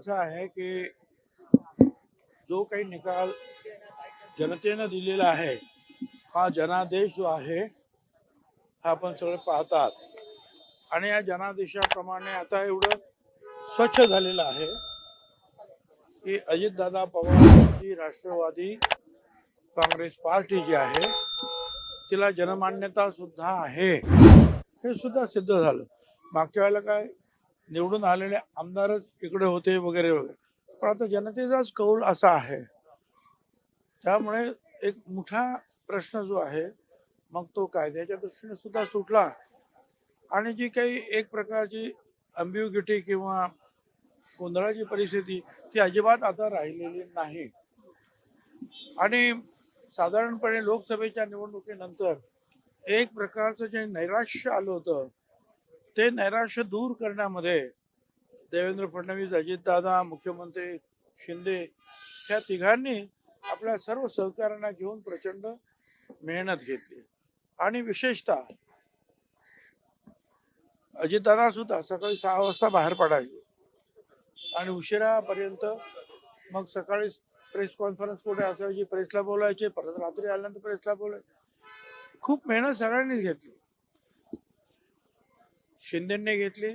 असं आहे की जो काही निकाल जनतेनं दिलेला आहे हा जनादेश जो आहे हा आपण सगळे पाहतात. आणि या जनादेशाप्रमाणे आता एवढं स्वच्छ झालेलं आहे की अजितदादा पवार यांची राष्ट्रवादी काँग्रेस पार्टी जी आहे तिला जनमान्यता सुद्धा आहे. हे सुद्धा सिद्ध झालं. मागच्या वेळेला काय निवडून आलेले आमदारच इकडे होते वगैरे वगैरे. पण आता जनतेचाच कौल असा आहे. त्यामुळे एक मोठा प्रश्न जो आहे मग तो कायद्याच्या दृष्टीने सुद्धा सुटला. आणि जी काही एक प्रकारची अम्ब्युगिटी किंवा गोंधळाची परिस्थिती ती अजिबात आता राहिलेली नाही. आणि साधारणपणे लोकसभेच्या निवडणुकीनंतर एक प्रकारचं जे नैराश्य आलं होतं ते नैराश्य दूर करण्यामध्ये देवेंद्र फडणवीस अजितदादा मुख्यमंत्री शिंदे ह्या तिघांनी आपल्या सर्व सहकाऱ्यांना घेऊन प्रचंड मेहनत घेतली. आणि विशेषतः अजितदादा सुद्धा सकाळी सहा वाजता बाहेर पडायचे. आणि उशिरापर्यंत मग सकाळी प्रेस कॉन्फरन्स कुठे असायची? प्रेसला बोलायचे. परत रात्री आल्यानंतर प्रेसला बोलायचे. खूप मेहनत सगळ्यांनीच घेतली. शिंदेने घेतली.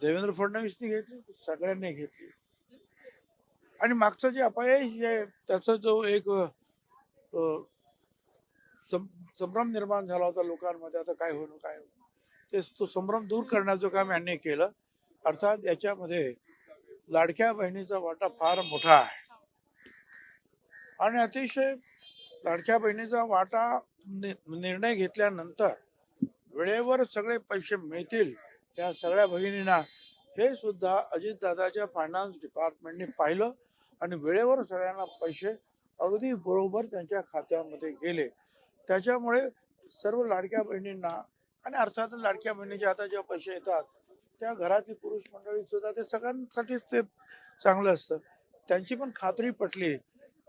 देवेंद्र फडणवीसनी घेतली. सगळ्यांनी घेतली. आणि मागचं जे अपयश जे त्याचा जो एक संभ्रम निर्माण झाला होता लोकांमध्ये. आता काय होणं काय होणं. ते तो संभ्रम दूर करण्याचं काम यांनी केलं. अर्थात याच्यामध्ये लाडक्या बहिणीचा वाटा फार मोठा आहे. आणि अतिशय लाडक्या बहिणीचा वाटा नि- निर्णय घेतल्यानंतर वेळेवर सगळे पैसे मिळतील त्या सगळ्या भगिनींना. हे सुद्धा अजितदादाच्या फायनान्स डिपार्टमेंटने पाहिलं आणि वेळेवर सगळ्यांना पैसे अगदी बरोबर त्यांच्या खात्यामध्ये गेले. त्याच्यामुळे सर्व लाडक्या बहिणींना आणि अर्थातच लाडक्या बहिणीचे आता जे पैसे येतात त्या घरातील पुरुष मंडळी सुद्धा ते सगळ्यांसाठीच ते चांगलं असतं. त्यांची पण खात्री पटली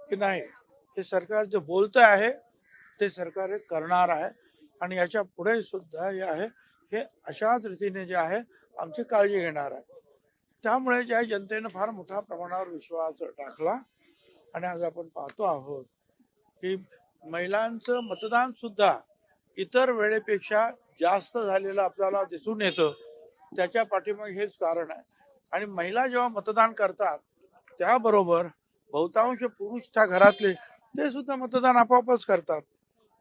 की नाही हे सरकार जे बोलतं आहे ते सरकार हे करणार आहे. आणि याच्यापुढे सुद्धा जे आहे हे अशाच रीतीने जे आहे आमची काळजी घेणार आहे. त्यामुळे ज्या जनतेनं फार मोठ्या प्रमाणावर विश्वास टाकला आणि आज आपण पाहतो आहोत की महिलांचं मतदान सुद्धा इतर वेळेपेक्षा जास्त झालेलं आपल्याला दिसून येतं. त्याच्या पाठीमागे हेच कारण आहे. आणि महिला जेव्हा मतदान करतात त्याबरोबर बहुतांश पुरुष त्या घरातले ते सुद्धा मतदान आपोआपच करतात.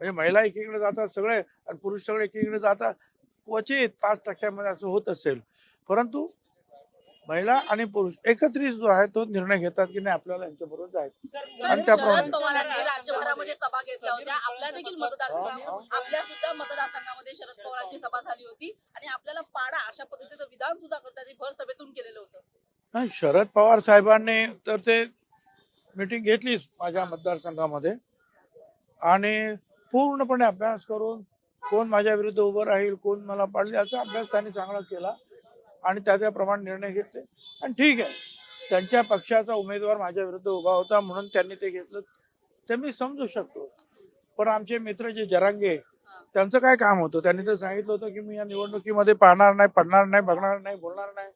म्हणजे महिला एकीकडे जातात सगळे आणि पुरुष सगळे एकीकडे जातात. क्वचित पाच टक्क्यामध्ये असं होत असेल. परंतु महिला आणि पुरुष एकत्रित जो आहे तो निर्णय घेतात की नाही आपल्याला यांच्याबरोबर जायचं. आणि त्याप्रमाणे पवारांनी राज्यभरामध्ये सभा घेतल्या होत्या. आपल्या देखील आपल्या सुद्धा मतदारसंघामध्ये शरद पवारांची सभा झाली होती. आणि आपल्याला पाडा अशा पद्धतीचं विधान सुद्धा करताना भर सभेतून केलेलं होतं. नाही शरद पवार साहेबांनी तर ते मीटिंग घेतलीच माझ्या मतदारसंघामध्ये. आणि पूर्णपणे अभ्यास करून कोण माझ्या विरुद्ध उभं राहील कोण मला पाडले याचा अभ्यास त्यांनी चांगला केला आणि त्याच्याप्रमाणे निर्णय घेतले. आणि ठीक आहे त्यांच्या पक्षाचा उमेदवार माझ्या विरुद्ध उभा होता म्हणून त्यांनी ते घेतलं. ते मी समजू शकतो. पण आमचे मित्र जे जरांगे त्यांचं काय काम होतं? त्यांनी तर सांगितलं होतं की मी या निवडणुकीमध्ये पाहणार नाही पडणार नाही बघणार नाही बोलणार नाही.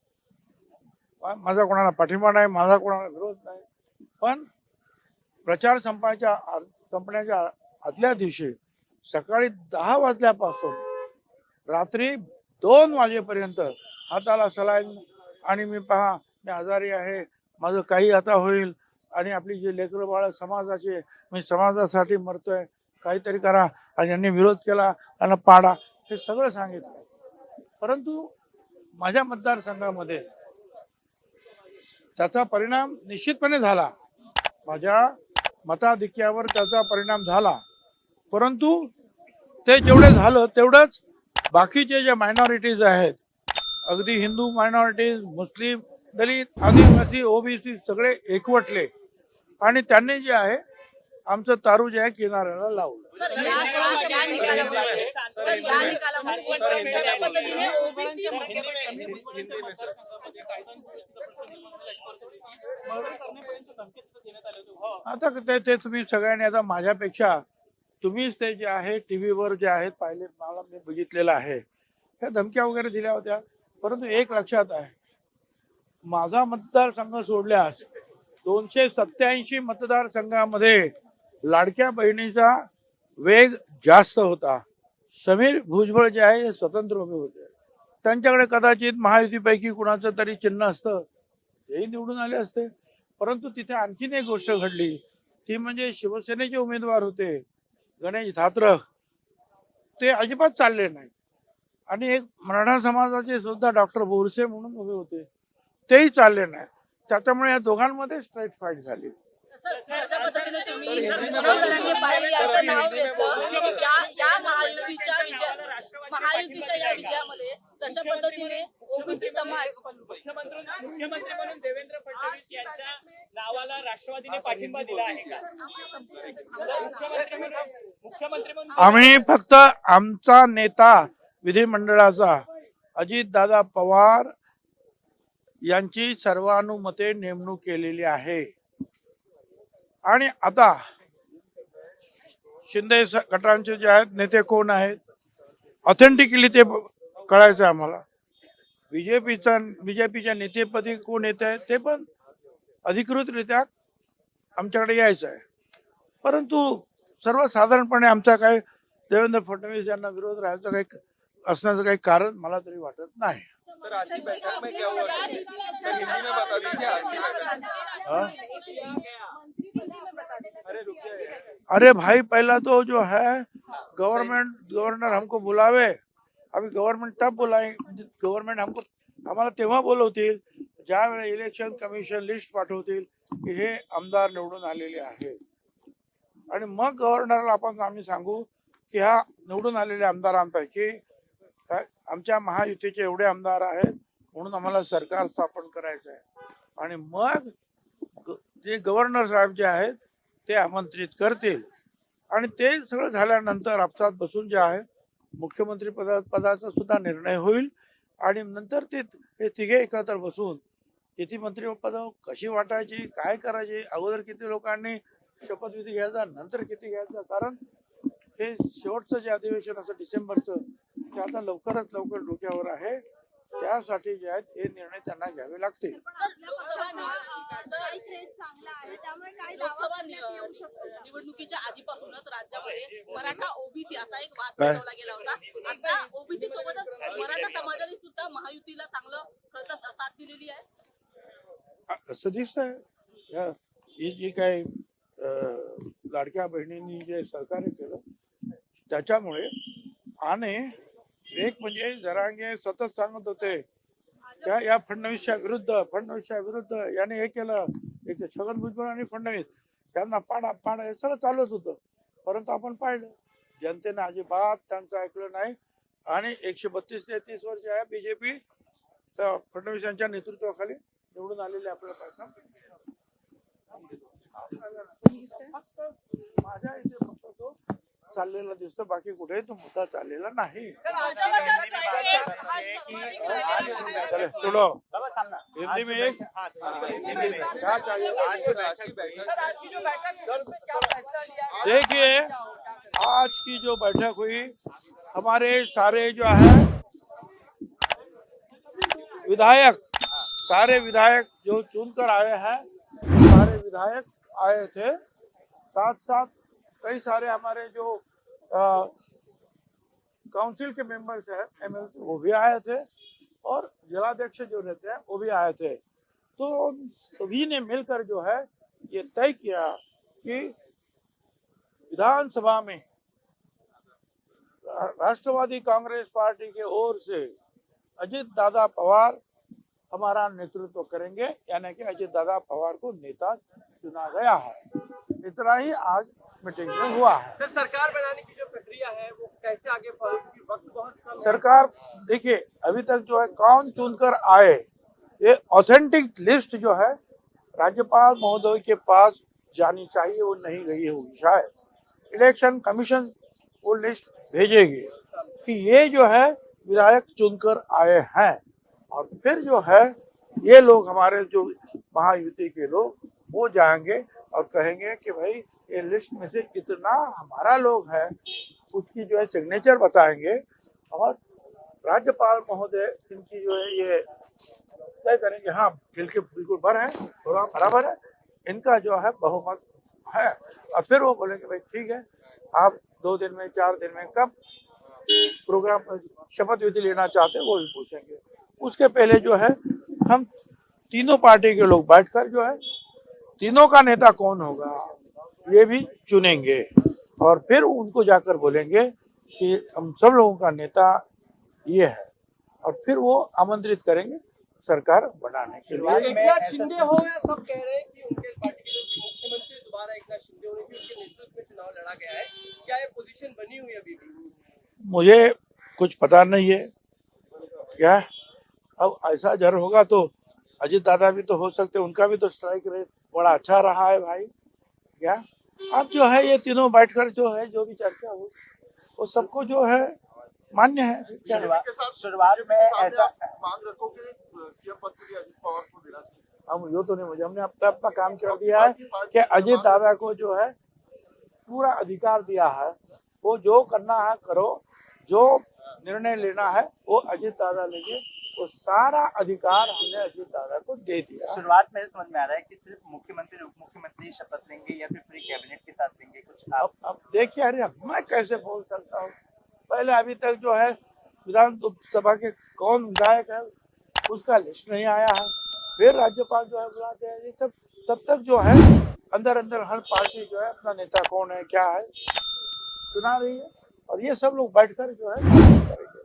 माझा कोणाला पाठिंबा नाही माझा कोणाला विरोध नाही. पण प्रचार संपायच्या संपण्याच्या आदल्या दिवशी सकाळी दहा वाजल्यापासून रात्री दोन वाजेपर्यंत हाताला सलाईन आणि मी पहा मी आजारी आहे माझं काही आता होईल आणि आपली जी लेकरं बाळ समाजाचे मी समाजासाठी मरतोय काहीतरी करा आणि यांनी विरोध केला आणि पाडा हे सगळं सांगितलं. परंतु माझ्या मतदारसंघामध्ये त्याचा परिणाम निश्चितपणे झाला. माझ्या मताधिक्यावर त्याचा परिणाम झाला. परंतु ते जेवढे झालं तेवढंच बाकीचे जे मायनॉरिटीज आहेत अगदी हिंदू मायनॉरिटीज मुस्लिम दलित आदिवासी ओबीसी सगळे एकवटले. आणि त्यांनी जे आहे आमचं तारू जे आहे किनाऱ्याला लावलं. आता ते ते तुम्ही सगळ्यांनी आता माझ्यापेक्षा तुम्हीच ते जे आहे टी व्हीवर जे आहेत पाहिले मला मी बघितलेलं आहे. त्या धमक्या वगैरे दिल्या होत्या. परंतु एक लक्षात आहे. माझा मतदारसंघ सोडल्यास दोनशे सत्याऐंशी मतदारसंघामध्ये लाडक्या बहिणीचा वेग जास्त होता. समीर भुजबळ जे आहे हे स्वतंत्र उभे होते. त्यांच्याकडे कदाचित महायुतीपैकी कुणाचं तरी चिन्ह असतं. तेही निवडून आले असते. परंतु तिथे आणखीन एक गोष्ट घडली. ती म्हणजे शिवसेनेचे उमेदवार होते. गणेश धात्र ते अजिबात चालले नाही आणि एक मराठा समाजाचे सुद्धा डॉक्टर बोरसे म्हणून उभे होते तेही चालले नाही त्याच्यामुळे या दोघांमध्ये स्ट्रेट फाईट झाली. महायुतीच्या महायुतीच्या या विजयामध्ये तशा पद्धतीने ओबीसी समाज. मुख्यमंत्री मुख्यमंत्री म्हणून देवेंद्र फडणवीस यांच्या नावाला राष्ट्रवादीने पाठिंबा दिला आहे का? मुख्यमंत्री म्हणून मुख्यमंत्री म्हणून आम्ही फक्त आमचा नेता विधिमंडळाचा अजितदादा पवार यांची सर्वानुमते नेमणूक केलेली आहे. आणि आता शिंदे स- गटांचे जे आहेत नेते कोण आहेत? ऑथेंटिकली ते ब- कळायचं आहे आम्हाला. बीजेपीचा बीजेपीच्या नेतेपदी कोण येत आहे ते पण अधिकृतरित्या आमच्याकडे यायचं आहे. परंतु सर्वसाधारणपणे आमचा काही देवेंद्र फडणवीस यांना विरोध राहायचं काही असण्याचं काही कारण मला तरी वाटत नाही. क्या हाँ? अरे भाई पहला तो जो है गवर्नमेंट गवर्नर हमको बुलावे। अभी गवर्नमेंट तब बुलाए गवर्नमेंट म्हणजे हमको आम्हाला तेव्हा बोलवतील ज्यावेळेला इलेक्शन कमिशन लिस्ट पाठवतील की हे आमदार निवडून आलेले आहेत. आणि मग गव्हर्नरला आपण आम्ही सांगू की ह्या निवडून आलेल्या आमदारांपैकी काय आमच्या महायुतीचे एवढे आमदार आहेत म्हणून आम्हाला सरकार स्थापन करायचं आहे. आणि मग ग- जे गव्हर्नर साहेब जे आहेत ते आमंत्रित करतील. आणि ते सगळं झाल्यानंतर आपसात बसून जे आहे मुख्यमंत्री पदा पदाचा सुद्धा निर्णय होईल आणि नंतर ते हे तिघे एकत्र बसून किती मंत्रिपद कशी वाटायची काय करायची अगोदर किती लोकांनी शपथविधी घ्यायचा नंतर किती घ्यायचा कारण हे शेवटचं जे अधिवेशन असं डिसेंबरचं ते आता लवकरात लवकर डोक्यावर आहे. त्यासाठी जे आहेत हे निर्णय त्यांना घ्यावे लागतील. आहे निवडणुकीच्या आधीपासूनच राज्यामध्ये मराठा ओबीसी असा एक वाद? पेटवला गेला होता. आता ओबीसी सोबतच मराठा समाजाने सुद्धा महायुतीला चांगलं खरं तर साथ दिलेली आहे. असं दिसतंय. या- ही जी काही लाडक्या बहिणींनी जे सहकार्य केलं त्याच्यामुळे आणि एक म्हणजे जरांगे सतत सांगत होते. त्या या फडणवीसच्या विरुद्ध फडणवीसच्या विरुद्ध याने हे केलं. एक छगन भुजबळ आणि फडणवीस त्यांना पाडा पाडा हे सगळं चालूच होतं. परंतु आपण पाहिलं जनतेने अजिबात त्यांचं ऐकलं नाही. आणि एकशे बत्तीस ते तीस वर्ष आहे बीजेपी फडणवीस यांच्या नेतृत्वाखाली निवडून आलेले आपल्याला पाहिजे. माझ्या इथे चाललेला दिसतो बाकी कुठेही तो मुद्दा चाललेला नाही. चले हिंदी में एक क्या चाहिए आज आज की बैठक आज की जो बैठक उसमें क्या फैसला लिया गया? देखिए आज की जो बैठक हुई हमारे सारे जो है विधायक सारे विधायक जो चुनकर आए हैं सारे विधायक आए थे साथ साथ कई सारे हमारे जो काउंसिल के मेंबर्स हैं एमएलसी वो भी आए थे और जिलाध्यक्ष जो रहते हैं, वो भी आए थे। तो सभी ने मिलकर जो है, ये तय किया कि विधानसभा में राष्ट्रवादी कांग्रेस पार्टी के ओर से अजित दादा पवार हमारा नेतृत्व करेंगे, यानी कि अजित दादा पवार को नेता चुना गया है। इतना ही आज मीटिंग में हुआ है। सर सरकार बनाने की जो प्रक्रिया है वो कैसे आगे बढ़े क्योंकि वक्त बहुत कम सरकार देखिए अभी तक जो है कौन चुनकर आए ये ऑथेंटिक लिस्ट जो है राज्यपाल महोदय के पास जानी चाहिए वो नहीं गई होगी शायद। इलेक्शन कमीशन वो लिस्ट भेजेगी कि ये जो है विधायक चुनकर आए हैं। और फिर जो है ये लोग हमारे जो महायुति के लोग वो जाएँगे और कहेंगे कि भाई, ये लिस्ट में से कितना हमारा लोग है, उसकी जो है सिग्नेचर बताएँगे। और राज्यपाल महोदय, इनकी जो है ये तय करेंगे हाँ खेल के बिल्कुल भर है प्रोग्राम बराबर है, इनका जो है बहुमत है। और फिर वो बोलेंगे, भाई, ठीक है, आप दो दिन में, चार दिन में कब प्रोग्राम शपथ विधि लेना चाहते हैं, वो भी पूछेंगे। उसके पहले जो है, हम तीनों पार्टी के लोग बैठकर जो है तीनों का नेता कौन होगा ये भी चुनेंगे। और फिर उनको जाकर बोलेंगे कि हम सब लोगों का नेता ये है। और फिर वो आमंत्रित करेंगे सरकार बनाने के लिए। शिंदे हो या सब कह रहे हैं कि उनके पार्टी के लोग मुख्यमंत्री दोबारा एकनाथ शिंदे होने चाहिए उनके नेतृत्व में चुनाव लड़ा गया है। क्या ये पोजीशन बनी हुई है अभी भी? मुझे कुछ पता नहीं है। क्या? अब ऐसा जर होगा तो अजित दादा भी तो हो सकते उनका भी तो स्ट्राइक रेट बड़ा अच्छा रहा है भाई। क्या? अब जो है ये तीनों बैठकर जो है जो भी चर्चा हो वो सबको जो है मान्य है। क्या के साथ शुरुआत में ऐसा मांग रखो कि सीएम पद के लिए अजित पवार को देना चाहिए। हम यो तो नहीं मुझे हमने अपना अपना काम कर दिया है कि अजित दादा को जो है पूरा अधिकार दिया है। वो जो करना है करो। जो निर्णय लेना है वो अजित दादा लेंगे। वो सारा अधिकार हमने अजित दादा को दे दिया। शुरुआत में समझ में आ रहा है कि सिर्फ़ मुख्यमंत्री उप मुख्यमंत्री शपथ लेंगे या फिर पूरी कैबिनेट के साथ लेंगे कुछ आप? अब अब देखिए अरे मैं कैसे बोल सकता हूँ? पहले अभी तक जो है विधान सभा के कौन विधायक है उसका लिस्ट नहीं आया है। फिर राज्यपाल जो है बुलाते हैं ये सब तब तक जो है अंदर अंदर हर पार्टी जो है अपना नेता कौन है क्या है चुना रही है। और ये सब लोग बैठकर जो है करेंगे